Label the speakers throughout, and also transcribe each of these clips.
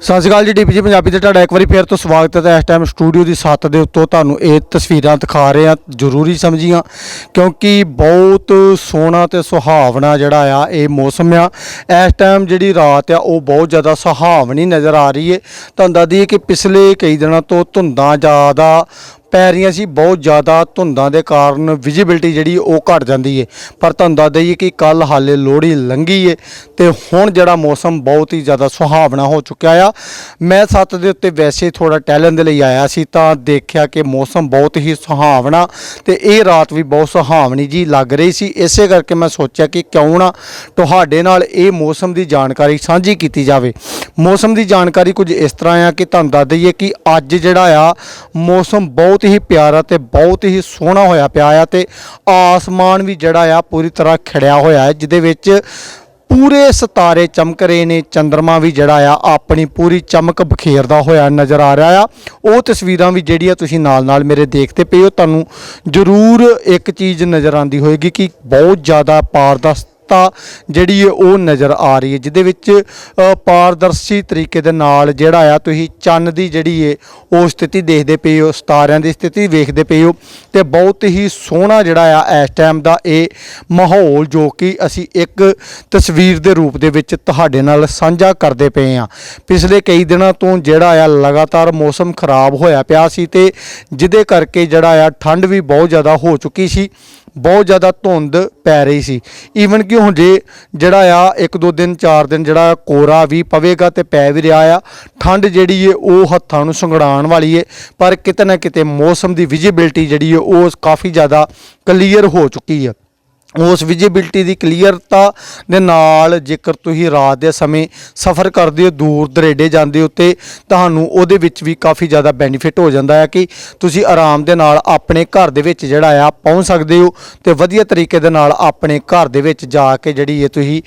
Speaker 1: ਸਤਿ ਸ਼੍ਰੀ ਅਕਾਲ ਜੀ, ਡੀਪੀਜੀ ਪੰਜਾਬੀ ਤੇ ਤੁਹਾਡਾ ਇੱਕ ਵਾਰੀ ਫੇਰ ਤੋਂ ਸਵਾਗਤ ਹੈ ਤੇ ਇਸ ਟਾਈਮ ਸਟੂਡੀਓ ਦੀ ਛੱਤ ਦੇ ਉੱਤੋਂ ਤੁਹਾਨੂੰ ਇਹ ਤਸਵੀਰਾਂ ਦਿਖਾ ਰਹੇ ਹਾਂ। ਜ਼ਰੂਰੀ ਸਮਝੀਆਂ, ਕਿਉਂਕਿ ਬਹੁਤ ਸੋਹਣਾ ਤੇ ਸੁਹਾਵਣਾ ਜਿਹੜਾ ਆ, ਇਹ ਮੌਸਮ ਆ। ਇਸ ਟਾਈਮ ਜਿਹੜੀ ਰਾਤ ਆ, ਉਹ ਬਹੁਤ ਜ਼ਿਆਦਾ ਸੁਹਾਵਣੀ ਨਜ਼ਰ ਆ ਰਹੀ ਹੈ ਤੁਹਾਨੂੰ ਦੱਸ ਦਈਏ ਕਿ ਪਿਛਲੇ ਕਈ ਦਿਨਾਂ ਤੋਂ ਧੁੰਦਾਂ ਜ਼ਿਆਦਾ ਪੈ ਰਹੀਆਂ ਸੀ, ਬਹੁਤ ਜ਼ਿਆਦਾ ਧੁੰਦਾਂ ਦੇ ਕਾਰਨ ਵਿਜ਼ੀਬਿਲਟੀ ਜਿਹੜੀ ਉਹ ਘਟ ਜਾਂਦੀ ਹੈ ਪਰ ਤੁਹਾਨੂੰ ਦੱਸ ਦਈਏ ਕਿ ਕੱਲ ਹਾਲੇ ਲੋਹੜੀ ਲੰਘੀ ਹੈ ਤੇ ਹੁਣ ਜਿਹੜਾ ਮੌਸਮ ਬਹੁਤ ਹੀ ਜ਼ਿਆਦਾ ਸੁਹਾਵਣਾ ਹੋ ਚੁੱਕਿਆ ਆ। ਮੈਂ ਸੱਤ ਦੇ ਉੱਤੇ ਵੈਸੇ ਥੋੜਾ ਟਹਿਲਣ ਦੇ ਲਈ ਆਇਆ ਸੀ ਤਾਂ ਦੇਖਿਆ ਕਿ ਮੌਸਮ ਬਹੁਤ ਹੀ ਸੁਹਾਵਣਾ ਤੇ ਇਹ ਰਾਤ ਵੀ ਬਹੁਤ ਸੁਹਾਵਣੀ ਜੀ ਲੱਗ ਰਹੀ ਸੀ। ਇਸੇ ਕਰਕੇ ਮੈਂ ਸੋਚਿਆ ਕਿ ਕਿਉਂ ਨਾ ਤੁਹਾਡੇ ਨਾਲ ਇਹ ਮੌਸਮ ਦੀ ਜਾਣਕਾਰੀ ਸਾਂਝੀ ਕੀਤੀ ਜਾਵੇ। ਮੌਸਮ ਦੀ ਜਾਣਕਾਰੀ ਕੁਝ ਇਸ ਤਰ੍ਹਾਂ ਆ ਕਿ ਤੁਹਾਨੂੰ ਦੱਸ ਦਈਏ ਕਿ ਅੱਜ ਜਿਹੜਾ ਆ, ਮੌਸਮ ਬਹੁਤ ਬਹੁਤ ਹੀ ਪਿਆਰਾ ਤੇ ਬਹੁਤ ਹੀ ਸੋਹਣਾ ਹੋਇਆ ਪਿਆ ਆ ਤੇ ਆਸਮਾਨ ਵੀ ਜਿਹੜਾ ਆ ਪੂਰੀ ਤਰ੍ਹਾਂ ਖਿੜਿਆ ਹੋਇਆ ਹੈ, ਜਿਹਦੇ ਵਿੱਚ ਪੂਰੇ ਸਿਤਾਰੇ ਚਮਕ ਰਹੇ ਨੇ ਚੰ드ਰਮਾ ਵੀ ਜਿਹੜਾ ਆ ਆਪਣੀ ਪੂਰੀ ਚਮਕ ਬਖੇਰਦਾ ਹੋਇਆ ਨਜ਼ਰ ਆ ਰਿਹਾ ਆ। ਉਹ ਤਸਵੀਰਾਂ ਵੀ ਜਿਹੜੀਆਂ ਤੁਸੀਂ ਨਾਲ ਨਾਲ ਮੇਰੇ ਦੇਖਦੇ ਪਏ ਹੋ, ਤੁਹਾਨੂੰ ਜ਼ਰੂਰ ਇੱਕ ਚੀਜ਼ ਨਜ਼ਰ ਆਂਦੀ ਹੋਏਗੀ ਕਿ ਬਹੁਤ ਜ਼ਿਆਦਾ ਪਾਰਦਰਸ਼ਤਾ ਜਿਹੜੀ ਹੈ ਉਹ ਨਜ਼ਰ ਆ ਰਹੀ ਹੈ, ਜਿਹਦੇ ਵਿੱਚ ਪਾਰਦਰਸ਼ੀ ਤਰੀਕੇ ਦੇ ਨਾਲ ਜਿਹੜਾ ਆ ਤੁਸੀਂ ਚੰਨ ਦੀ ਜਿਹੜੀ ਹੈ, ਉਹ ਸਥਿਤੀ ਦੇਖਦੇ ਪਏ ਹੋ, ਸਤਾਰਿਆਂ ਦੀ ਸਥਿਤੀ ਵੇਖਦੇ ਪਏ ਹੋ ਤੇ ਬਹੁਤ ਹੀ ਸੋਹਣਾ ਜਿਹੜਾ ਆ ਇਸ ਟਾਈਮ ਦਾ ਇਹ ਮਾਹੌਲ ਜੋ ਕਿ ਅਸੀਂ ਇੱਕ ਤਸਵੀਰ ਦੇ ਰੂਪ ਦੇ ਵਿੱਚ ਤੁਹਾਡੇ ਨਾਲ ਸਾਂਝਾ ਕਰਦੇ ਪਏ ਆ ਪਿਛਲੇ ਕਈ ਦਿਨਾਂ ਤੋਂ ਜਿਹੜਾ ਆ ਲਗਾਤਾਰ ਮੌਸਮ ਖਰਾਬ ਹੋਇਆ ਪਿਆ ਸੀ ਤੇ ਜਿਹਦੇ ਕਰਕੇ ਜਿਹੜਾ ਆ ਠੰਡ ਵੀ ਬਹੁਤ ਜ਼ਿਆਦਾ ਹੋ ਚੁੱਕੀ ਸੀ ਬਹੁਤ ਜ਼ਿਆਦਾ ਧੁੰਦ ਪੈ ਰਹੀ ਸੀ। ਈਵਨ ਕਿ ਹੁਣ ਜੇ ਜਿਹੜਾ ਆ ਇੱਕ ਦੋ ਦਿਨ, ਚਾਰ ਦਿਨ ਜਿਹੜਾ ਕੋਰਾ ਵੀ ਪਵੇਗਾ ਤੇ ਪੈ ਵੀ ਰਿਹਾ ਆ, ਠੰਡ ਜਿਹੜੀ ਏ ਉਹ ਹੱਥਾਂ ਨੂੰ ਸੰਗੜਾਉਣ ਵਾਲੀ ਏ, ਪਰ ਕਿਤੇ ਨਾ ਕਿਤੇ ਮੌਸਮ ਦੀ ਵਿਜ਼ੀਬਿਲਟੀ ਜਿਹੜੀ ਏ ਉਹ ਕਾਫੀ ਜ਼ਿਆਦਾ ਕਲੀਅਰ ਹੋ ਚੁੱਕੀ ਹੈ ਉਸ ਵਿਜ਼ੀਬਿਲਟੀ ਦੀ ਕਲੀਅਰਤਾ ਦੇ ਨਾਲ ਜੇਕਰ ਤੁਸੀਂ ਰਾਤ ਦੇ ਸਮੇਂ ਸਫ਼ਰ ਕਰਦੇ ਹੋ, ਦੂਰ ਦਰੇਡੇ ਜਾਂਦੇ ਹੋ, ਤੇ ਤੁਹਾਨੂੰ ਉਹਦੇ ਵਿੱਚ ਵੀ ਕਾਫੀ ਜ਼ਿਆਦਾ ਬੈਨੀਫਿਟ ਹੋ ਜਾਂਦਾ ਹੈ ਕਿ ਤੁਸੀਂ ਆਰਾਮ ਦੇ ਨਾਲ ਆਪਣੇ ਘਰ ਦੇ ਵਿੱਚ ਜਿਹੜਾ ਆ ਪਹੁੰਚ ਸਕਦੇ ਹੋ ਤੇ ਵਧੀਆ ਤਰੀਕੇ ਦੇ ਨਾਲ ਆਪਣੇ ਘਰ ਦੇ ਵਿੱਚ ਜਾ ਕੇ ਜਿਹੜੀ ਇਹ ਤੁਸੀਂ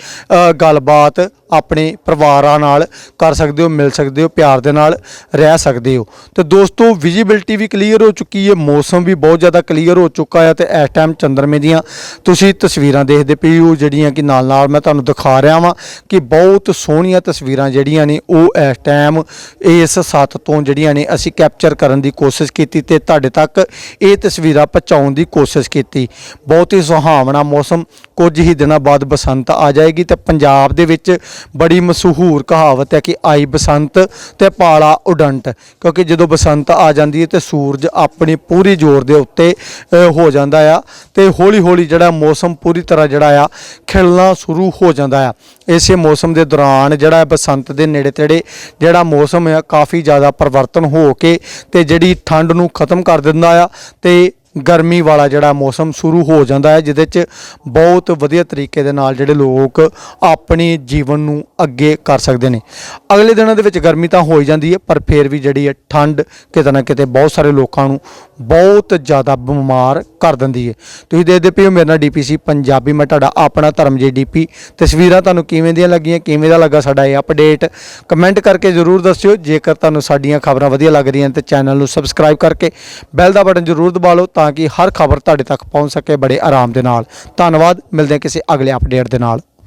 Speaker 1: ਗੱਲਬਾਤ ਆਪਣੇ ਪਰਿਵਾਰਾਂ ਨਾਲ ਕਰ ਸਕਦੇ ਹੋ, ਮਿਲ ਸਕਦੇ ਹੋ, ਪਿਆਰ ਦੇ ਨਾਲ ਰਹਿ ਸਕਦੇ ਹੋ। ਤੇ ਦੋਸਤੋ ਵਿਜੀਬਿਲਟੀ ਵੀ ਕਲੀਅਰ ਹੋ ਚੁੱਕੀ ਹੈ, ਮੌਸਮ ਵੀ ਬਹੁਤ ਜ਼ਿਆਦਾ ਕਲੀਅਰ ਹੋ ਚੁੱਕਾ ਹੈ ਤੇ ਇਸ ਟਾਈਮ ਚੰਦਰਮੇ ਦੀਆਂ ਤੁਸੀਂ ਤਸਵੀਰਾਂ ਦੇਖਦੇ ਪਏ ਹੋ, ਜਿਹੜੀਆਂ ਕਿ ਨਾਲ ਨਾਲ ਮੈਂ ਤੁਹਾਨੂੰ ਦਿਖਾ ਰਿਹਾ ਵਾਂ ਕਿ ਬਹੁਤ ਸੋਹਣੀਆਂ ਤਸਵੀਰਾਂ ਜਿਹੜੀਆਂ ਨੇ, ਉਹ ਇਸ ਟਾਈਮ ਇਸ ਸੱਤ ਤੋਂ ਜਿਹੜੀਆਂ ਨੇ ਅਸੀਂ ਕੈਪਚਰ ਕਰਨ ਦੀ ਕੋਸ਼ਿਸ਼ ਕੀਤੀ ਤੇ ਤੁਹਾਡੇ ਤੱਕ ਇਹ ਤਸਵੀਰਾਂ ਪਹੁੰਚਾਉਣ ਦੀ ਕੋਸ਼ਿਸ਼ ਕੀਤੀ। ਬਹੁਤ ਹੀ ਸੁਹਾਵਣਾ ਮੌਸਮ, ਕੁਝ ਹੀ ਦਿਨਾਂ ਬਾਅਦ ਬਸੰਤ ਆ ਜਾਏਗੀ ਤੇ ਪੰਜਾਬ ਦੇ ਵਿੱਚ ਬੜੀ ਮਸ਼ਹੂਰ ਕਹਾਵਤ ਹੈ ਕਿ ਆਈ ਬਸੰਤ ਤੇ ਪਾਲਾ ਉਡੰਟ, ਕਿਉਂਕਿ ਜਦੋਂ ਬਸੰਤ ਆ ਜਾਂਦੀ ਹੈ ਤੇ ਸੂਰਜ ਆਪਣੀ ਪੂਰੀ ਜ਼ੋਰ ਦੇ ਉੱਤੇ ਹੋ ਜਾਂਦਾ ਆ ਤੇ ਹੌਲੀ ਹੌਲੀ ਜਿਹੜਾ ਮੌਸਮ ਪੂਰੀ ਤਰ੍ਹਾਂ ਜਿਹੜਾ ਆ ਖਿਲਣਾ ਸ਼ੁਰੂ ਹੋ ਜਾਂਦਾ ਆ। ਇਸੇ ਮੌਸਮ ਦੇ ਦੌਰਾਨ ਜਿਹੜਾ ਬਸੰਤ ਦੇ ਨੇੜੇ ਤੇੜੇ ਜਿਹੜਾ ਮੌਸਮ ਆ, ਕਾਫੀ ਜ਼ਿਆਦਾ ਪਰਿਵਰਤਨ ਹੋ ਕੇ ਤੇ ਜਿਹੜੀ ਠੰਡ ਨੂੰ ਖਤਮ ਕਰ ਦਿੰਦਾ ਆ ਤੇ ਗਰਮੀ ਵਾਲਾ ਜਿਹੜਾ ਮੌਸਮ ਸ਼ੁਰੂ ਹੋ ਜਾਂਦਾ ਹੈ, ਜਿਹਦੇ 'ਚ ਬਹੁਤ ਵਧੀਆ ਤਰੀਕੇ ਦੇ ਨਾਲ ਜਿਹੜੇ ਲੋਕ ਆਪਣੇ ਜੀਵਨ ਨੂੰ ਅੱਗੇ ਕਰ ਸਕਦੇ ਨੇ। ਅਗਲੇ ਦਿਨਾਂ ਦੇ ਵਿੱਚ ਗਰਮੀ ਤਾਂ ਹੋ ਹੀ ਜਾਂਦੀ ਹੈ, ਪਰ ਫਿਰ ਵੀ ਜਿਹੜੀ ਹੈ ਠੰਡ ਕਿਤੇ ਨਾ ਕਿਤੇ ਬਹੁਤ ਸਾਰੇ ਲੋਕਾਂ ਨੂੰ ਬਹੁਤ ਜ਼ਿਆਦਾ ਬਿਮਾਰ ਕਰ ਦਿੰਦੀ ਹੈ। ਤੁਸੀਂ ਦੇਖਦੇ ਪਏ ਹੋ, ਮੇਰੇ ਨਾਲ ਡੀਪੀਸੀ ਪੰਜਾਬੀ, ਮੈਂ ਤੁਹਾਡਾ ਆਪਣਾ ਧਰਮ ਜੀ ਡੀਪੀ ਤਸਵੀਰਾਂ ਤੁਹਾਨੂੰ ਕਿਵੇਂ ਦੀਆਂ ਲੱਗੀਆਂ, ਕਿਵੇਂ ਦਾ ਲੱਗਾ ਸਾਡਾ ਇਹ ਅਪਡੇਟ ਕਮੈਂਟ ਕਰਕੇ ਜ਼ਰੂਰ ਦੱਸਿਓ, ਜੇਕਰ ਤੁਹਾਨੂੰ ਸਾਡੀਆਂ ਖਬਰਾਂ ਵਧੀਆ ਲੱਗ ਰਹੀਆਂ ਤੇ ਚੈਨਲ ਨੂੰ ਸਬਸਕ੍ਰਾਈਬ ਕਰਕੇ ਬੈਲ ਦਾ ਬਟਨ ਜ਼ਰੂਰ ਦਬਾ ਲਓ ਤਾਂ ਕਿ ਹਰ ਖਬਰ ਤੁਹਾਡੇ ਤੱਕ ਪਹੁੰਚ ਸਕੇ ਬੜੇ ਆਰਾਮ ਦੇ ਨਾਲ। ਧੰਨਵਾਦ, ਮਿਲਦੇ ਹਾਂ ਕਿਸੇ ਅਗਲੇ ਅਪਡੇਟ ਦੇ ਨਾਲ।